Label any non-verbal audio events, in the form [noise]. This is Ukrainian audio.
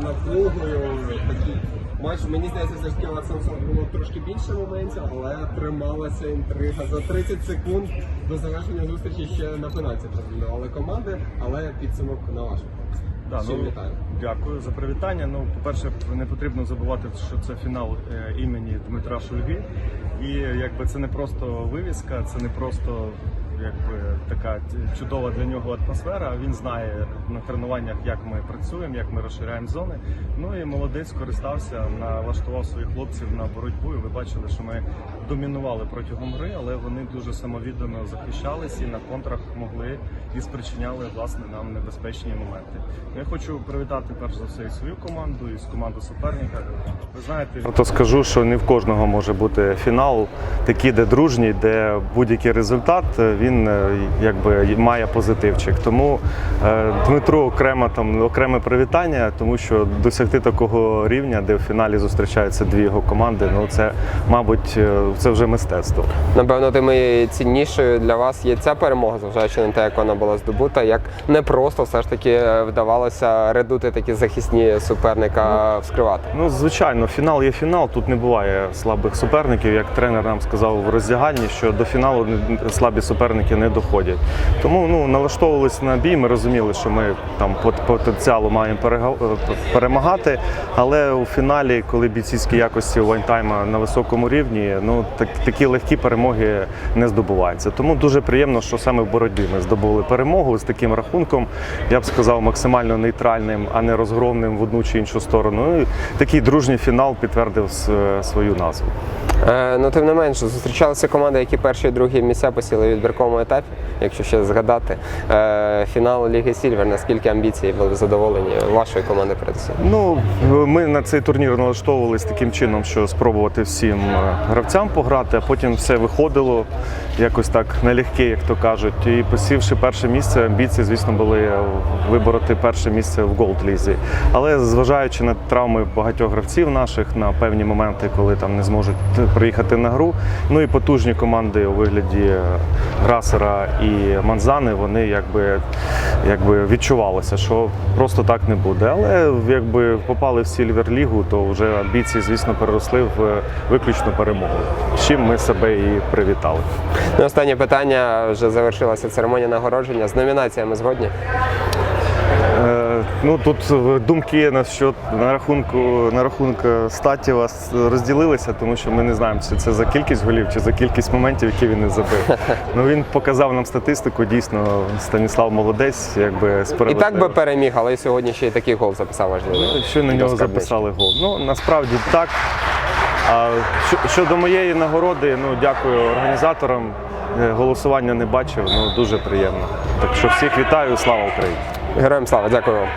напругою. Такий матч. Мені здається, все ж Арсенал було трошки більше моментів, але трималася інтрига. За 30 секунд до завершення зустрічі ще на пенальті прозвінували команди, але підсумок на вашу. Да, ну. Дякую за привітання. Ну, по-перше, не потрібно забувати, що це фінал е, імені Дмитра Шульги. І якби це не просто вивіска, це не просто якби така чудова для нього атмосфера. Він знає на тренуваннях, як ми працюємо, як ми розширяємо зони. Ну і молодець скористався, налаштував своїх хлопців на боротьбу. І ви бачили, що ми домінували протягом гри, але вони дуже самовіддано захищались і на контрах могли і спричиняли власне нам небезпечні моменти. Ну, Я хочу привітати перш за все і свою команду, і команду суперника. Ви знаєте, то скажу, що не в кожного може бути фінал, такий, де дружній, де будь-який результат він е, якби має позитивчик. Тому е, Дмитру окремо там окреме привітання, тому що досягти такого рівня, де в фіналі зустрічаються дві його команди, ну це, мабуть, е, це вже мистецтво. Напевно, тим і ціннішою для вас є ця перемога, зважаючи на те, як вона була здобута, як не просто все ж таки вдавалося редути такі захисні суперника вскривати. Ну, звичайно, фінал є фінал. Тут не буває слабих суперників. Як тренер нам сказав в роздяганні, що до фіналу слабі суперники не доходять. Тому ну, налаштовувалися на бій. Ми розуміли, що ми там по потенціалу маємо е, перемагати. Але у фіналі, коли бійцівські якості вайнтайма на високому рівні, ну так, такі легкі перемоги не здобуваються. Тому дуже приємно, що саме в боротьбі ми здобули перемогу з таким рахунком. Я б сказав, максимально нейтральним, а не розгромним в одну чи іншу сторону. І такий дружній фінал підтвердив свою назву. Е, ну, тим не менше, зустрічалися команди, які перші і другі місця посіли в відбірковому етапі, якщо ще згадати. Е, фінал Ліги Сільвер, наскільки амбіції були задоволені вашої команди передусім? Ну, ми на цей турнір налаштовувалися таким чином, що спробувати всім е, гравцям пограти, а потім все виходило якось так налегке, як то кажуть. І посівши перше місце, амбіції, звісно, були вибороти перше місце в Голд Лізі. Але зважаючи на травми багатьох гравців наших, на певні моменти, коли там не зможуть приїхати на гру, ну і потужні команди у вигляді е, Грасера і Манзани, вони якби, якби відчувалося, що просто так не буде. Але якби попали в Сільвер Лігу, то вже амбіції, звісно, переросли в виключну перемогу. З чим ми себе і привітали. Ну, останнє питання вже завершилася церемонія нагородження. З номінаціями згодні. Е, Ну тут е, думки на що на рахунку на рахунок статі у вас розділилися, тому що ми не знаємо, чи це за кількість голів, чи за кількість моментів, які він не забив. [laughs] Ну він показав нам статистику. Дійсно, Станіслав молодець, якби І так би переміг, але сьогодні ще й такий гол записав важливий. що на нього записали гол. Ну насправді так. А щодо моєї нагороди, ну дякую організаторам. Е, Голосування не бачив, ну дуже приємно. Так що всіх вітаю, слава Україні! Героям слава, дякую вам.